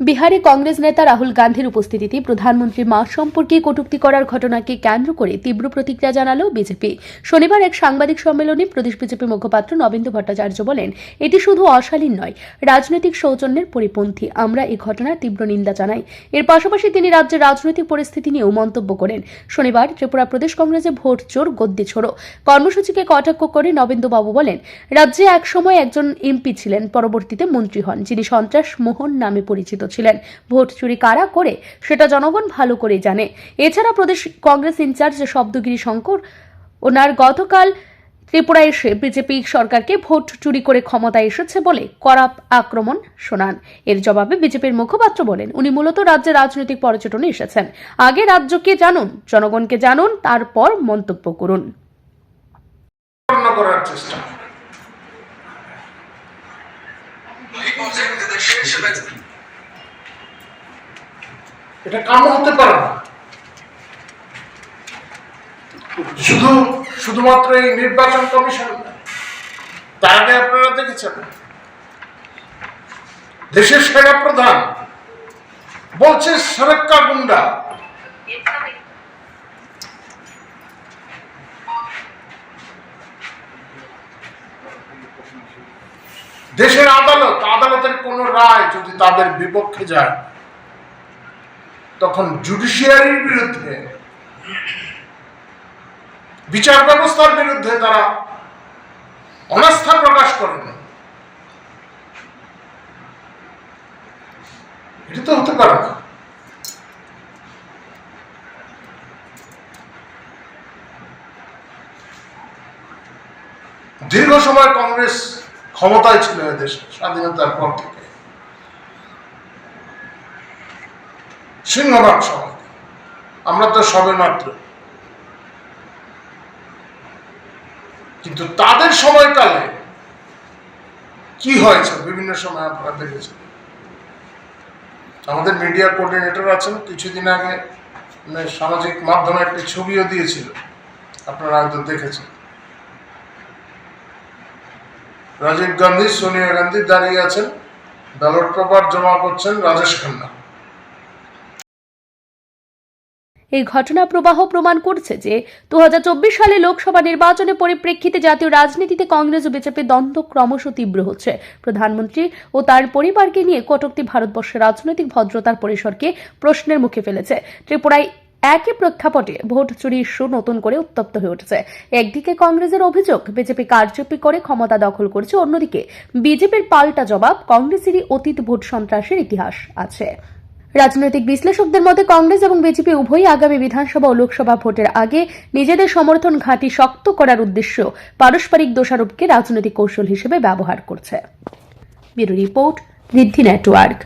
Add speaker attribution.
Speaker 1: বিহারে কংগ্রেস নেতা রাহুল গান্ধীর উপস্থিতিতে প্রধানমন্ত্রী মা সম্পর্কে কটূক্তি করার ঘটনাকে কেন্দ্র করে তীব্র প্রতিক্রিয়া জানালো বিজেপি। শনিবার এক সাংবাদিক সম্মেলনে প্রদেশ বিজেপি মুখপাত্র নবেন্দু ভট্টাচার্য বলেন, এটি শুধু অশালীন নয়, রাজনৈতিক সৌজন্যের পরিপন্থী। আমরা এই ঘটনার তীব্র নিন্দা জানাই। এর পাশাপাশি তিনি রাজ্যের রাজনৈতিক পরিস্থিতি নিয়েও মন্তব্য করেন। শনিবার ত্রিপুরা প্রদেশ কংগ্রেসে ভোট চোর গদ্দি ছোড়ো। কর্মসূচিকে কটাক্ষ করে নবেন্দুবাবু বলেন, রাজ্যে একসময় একজন এমপি ছিলেন, পরবর্তীতে মন্ত্রী হন, যিনি সন্ত্রাস মোহন নামে পরিচিত ছিলেন ভোট চুরি কারা করে, সেটা জনগণ ভালো করেই জানে। এছাড়া প্রদেশ কংগ্রেস ইনচার্জ শব্দগিরি শঙ্কর ওনার গতকাল ত্রিপুরা এসে বিজেপি সরকারকে ভোট চুরি করে ক্ষমতায় এসেছে বলে করাপ আক্রমণ শোনান। এর জবাবে বিজেপির মুখপাত্র বলেন, উনি মূলত রাজ্যে রাজনৈতিক পর্যটনে এসেছেন। আগে রাজ্যকে জানুন, জনগণকে জানুন, তারপর মন্তব্য করুন।
Speaker 2: এটা কাম হতে পারে না শুধু, শুধুমাত্র এই নির্বাচন কমিশন। তার আগে আপনারা দেখেছেন, দেশের সেরা প্রধান বলছে সরক্কা গুন্ডা দেশের আদালত, আদালতের কোন রায় যদি তাদের বিপক্ষে যায় তখন জুডিশিয়ারির বিরুদ্ধে বিচার ব্যবস্থার বিরুদ্ধে তারা অনাস্থা প্রকাশ করেন এটা তো হতে পারে না। দীর্ঘ সময় কংগ্রেস ক্ষমতায় ছিল এদেশে স্বাধীনতার পর থেকে। সিংহভাগ সময় আমরা তো সবে মাত্র। কিন্তু তাদের সময়কালে কি হয়েছে? বিভিন্ন সময় আপনারা দেখেছেন। আমাদের মিডিয়া কোঅর্ডিনেটর আছেন, কিছুদিন আগে মানে সামাজিক মাধ্যমে একটি ছবিও দিয়েছিল। আপনারা হয়তো দেখেছেন। রাজীব গান্ধী, সোনিয়া গান্ধী দাঁড়িয়ে আছেন। ব্যালট পেপার জমা করছেন রাজেশ খান্না।
Speaker 1: এই ঘটনা প্রবাহ প্রমাণ করছে যে দু হাজার চব্বিশ সালে লোকসভা নির্বাচনের পরিপ্রেক্ষিতে জাতীয় রাজনীতিতে কংগ্রেস ও বিজেপির দ্বন্দ্ব ক্রমশ তীব্র হচ্ছে। প্রধানমন্ত্রী ও তার পরিবারকে নিয়ে কটকটি ভারতবর্ষের রাজনৈতিক ভদ্রতার পরিসরকে প্রশ্নের মুখে ফেলেছে। ত্রিপুরায় একই প্রেক্ষাপটে ভোট চুরি ইস্যু নতুন করে উত্তপ্ত হয়ে উঠেছে। একদিকে কংগ্রেসের অভিযোগ, বিজেপি কারচুপি করে ক্ষমতা দখল করছে। অন্যদিকে বিজেপির পাল্টা জবাব, কংগ্রেসেরই অতীত ভোট সন্ত্রাসের ইতিহাস আছে। রাজনৈতিক বিশ্লেষকদের মতে কংগ্রেস এবং বিজেপি উভয়ই আগামী বিধানসভা ও লোকসভা ভোটের আগে নিজেদের সমর্থন ঘাঁটি শক্ত করার উদ্দেশ্য পারস্পরিক দোষারোপকে রাজনৈতিক কৌশল হিসেবে ব্যবহার করছে। Report network.